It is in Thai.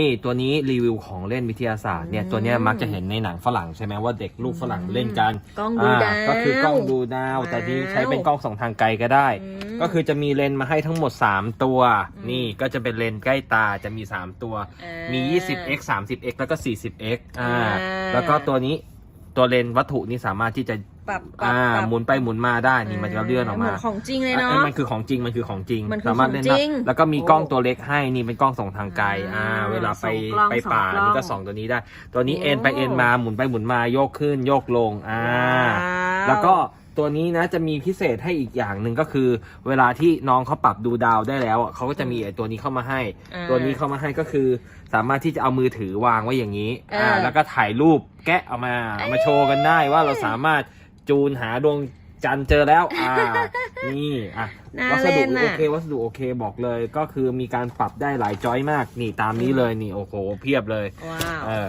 นี่ตัวนี้รีวิวของเล่นวิทยาศาสตร์เนี่ยตัวเนี้ยมักจะเห็นในหนังฝรั่งใช่ไหมว่าเด็กลูกฝรั่งเล่นกันกล้องดูดาว ก็คือกล้องดูดาว แต่นี้ใช้เป็นกล้องส่องทางไกลก็ได้อืมก็คือจะมีเลนส์มาให้ทั้งหมด 3 ตัวอืมนี่ก็จะเป็นเลนส์ใกล้ตาจะมี 3 ตัวอ่ามี 20x 30x แล้วก็ 40x อ่าอ่าแล้วก็ตัวนี้ตัวเลนส์วัตถุนี่สามารถที่จะ ปรับปรับอ่าปรับ หมุนไปหมุนมาได้นี่มันจะเลื่อนออกเหมามือนของจริงเลยเนาะอะมันคือของจริงมันคือของจริงมันคือสามารถเล่นของได้จริงแล้วก็มีกล้องโอ้ตัวเล็กให้นี่เป็นกล้องส่องทางไกลอ่า อ่าเวลาไปสองกล้องไปป่าสองกล้อง นี่ก็ส่องตัวนี้ได้ ตัวนี้โอ้ เอ็นไปเอ็นมาหมุนไปหมุนมาโยกขึ้นโยกลงอ่าว้าวแล้วก็ตัวนี้นะจะมีพิเศษให้อีกอย่างหนึ่งก็คือ เวลาที่น้องเขาปรับดูดาวได้แล้วอะเขาก็จะมีไอ้ตัวนี้เข้ามาให้ อ่า ตัวนี้เข้ามาให้ก็คือ สามารถที่จะเอามือถือวางไว้อย่างนี้เอออ่แล้วก็ถ่ายรูปแกะเอามาเอามาโชว์กันได้ว่าเราสามารถ จูนหาดวงจันทร์เจอแล้วอ่า นี่อะน่าวัสเล่ดุนโออะเค วัสดุโอเคบอกเลย ก็คือมีการปรับได้หลายจอยมาก นี่ตามนี้เลยนี่โอ้โหเพียบเลยว้าว เออ